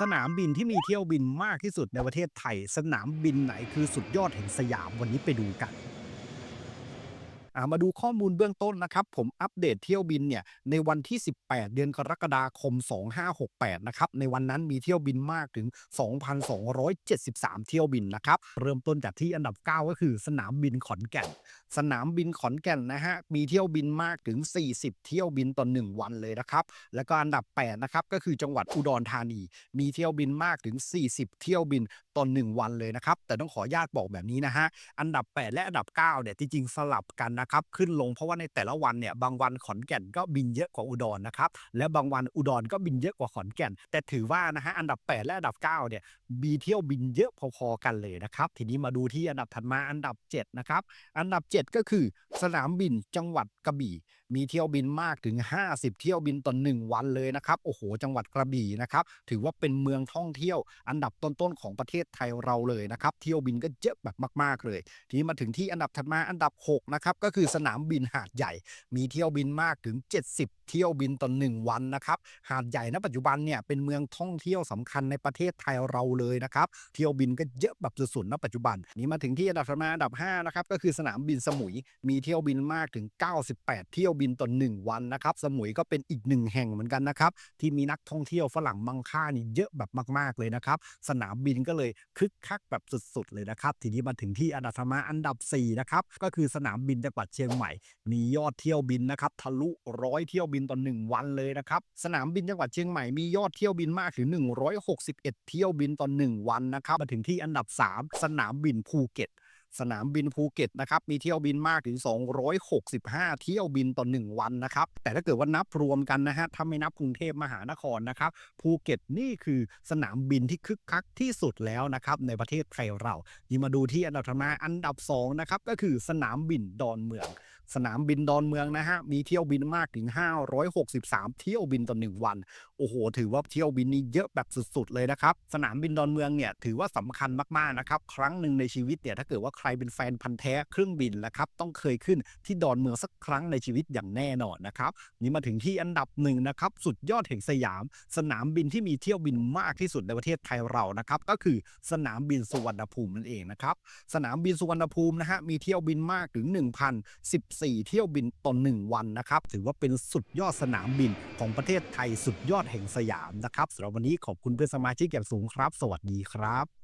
สนามบินที่มีเที่ยวบินมากที่สุดในประเทศไทย สนามบินไหนคือสุดยอดแห่งสยามวันนี้ไปดูกันามาดูข้อมูลเบื้องต้นนะครับ ผมอัปเดตเที่ยวบินเนี่ยในวันที่ 18 เดือนกรกฎาคม 2568 นะครับ ในวันนั้นมีเที่ยวบินมากถึง 2,273 เที่ยวบินนะครับ เริ่มต้นจากที่อันดับ 9 ก็คือสนามบินขอนแก่น สนามบินขอนแก่นนะฮะ มีเที่ยวบินมากถึง 40 เที่ยวบินต่อ 1 วันเลยนะครับ แล้วก็อันดับ 8 นะครับ ก็คือจังหวัดอุดรธานี มีเที่ยวบินมากถึง 40 เที่ยวบินต่อ 1 วันเลยนะครับ แต่ต้องขออนุญาตบอกแบบนี้นะฮะ อันดับ 8 และอันดับ 9 เนี่ย จริงๆ สลับกันนะครับขึ้นลงเพราะว่าในแต่ละวันเนี่ยบางวันขอนแก่นก็บินเยอะกว่าอุดรนะครับและบางวันอุดรก็บินเยอะกว่าขอนแก่น แต่ถือว่านะฮะอันดับ 8 และอันดับ9เนี่ยมีเที่ยวบินเยอะพอๆกันเลยนะครับทีนี้มาดูที่อันดับถัดมาอันดับ7นะครับอันดับ 7 ก็คือสนามบินจังหวัดกระบี่ มีเที่ยวบินมากถึง 50 เที่ยวบินต่อ1วันเลยนะครับโอ้โห จังหวัดกระบี่นะครับถือว่าเป็นเมืองท่องเที่ยว อันดับต้นๆของประเทศไทยเราเลยนะครับเที่ยวบินก็เยอะแบบมาก ๆเลย ทีนี้มาถึงที่อันดับถัดมาอันดับ6นะครับก็คือสนามบินหาดใหญ่ มีเที่ยวบินมากถึง 70 เที่ยวบินต่อ1วันนะครับ หาดใหญ่ณปัจจุบันเนี่ยเป็นเมืองท่องเที่ยวสำคัญในประเทศไทยเราเลยนะครับ เที่ยวบินก็เยอะแบบสุดๆณปัจจุบัน นี้มาถึงที่อันดับมาอันดับ5นะครับก็คือสนามบินสมุย มีเที่ยวบินมากถึง 98 เที่ยวบินต่อ1วันนะครับ สมุยก็เป็นอีกหนึ่งแห่งเหมือนกันนะครับ ที่มีนักท่องเที่ยวฝรั่งมังค่านี่เยอะแบบมากๆเลยนะครับ สนามบินก็เลยคึกคักแบบสุดๆเลยนะครับ ทีนี้มาถึงที่อันดับมาอันดับ4นะครับก็คือสนามบินจังหวัดเชียงใหม่ มียอดเที่ยวบินนะครับทะลุร้อยเที่ยวบินต่อ1วันเลยนะครับสนามบินจังหวัดเชียงใหม่มียอดเที่ยวบินมากถึง 161 เที่ยวบินต่อ1วันนะครับมาถึงที่อันดับ 3 สนามบินภูเก็ต สนามบินภูเก็ตนะครับมีเที่ยวบินมากถึง 265 เที่ยวบินต่อ 1 วันนะครับ แต่ถ้าเกิดว่านับรวมกันนะฮะถ้าไม่นับกรุงเทพมหานครนะครับภูเก็ตนี่คือสนามบินที่คึกคักที่สุดแล้วนะครับในประเทศไทยเรา นี่มาดูที่อันดับถัดมาอันดับ2นะครับก็คือสนามบินดอนเมือง สนามบินดอนเมืองนะฮะ มีเที่ยวบินมากถึง 563 เที่ยวบินต่อ1วัน โอ้โห ถือว่าเที่ยวบินนี้เยอะแบบสุดๆเลยนะครับ สนามบินดอนเมืองเนี่ยถือว่าสำคัญมากๆนะครับ ครั้งหนึ่งในชีวิตเนี่ยถ้าเกิดว่าใครเป็นแฟนพันธ์แท้เครื่องบินนะครับ ต้องเคยขึ้นที่ดอนเมืองสักครั้งในชีวิตอย่างแน่นอนนะครับ นี่มาถึงที่อันดับหนึ่งนะครับสุดยอดแห่งสยาม สนามบินที่มีเที่ยวบินมากที่สุดในประเทศไทยเรานะครับก็คือสนามบินสุวรรณภูมินั่นเองนะครับสนามบินสุวรรณภูมินะฮะมีเที่ยวบินมากถึง1,014เที่ยวบินต่อ1วันนะครับ ถือว่าเป็นสุดยอดสนามบินของประเทศไทยสุดยอดแห่งสยามนะครับสำหรับวันนี้ขอบคุณเพื่อนสมาชิกอย่างสูงครับ สวัสดีครับ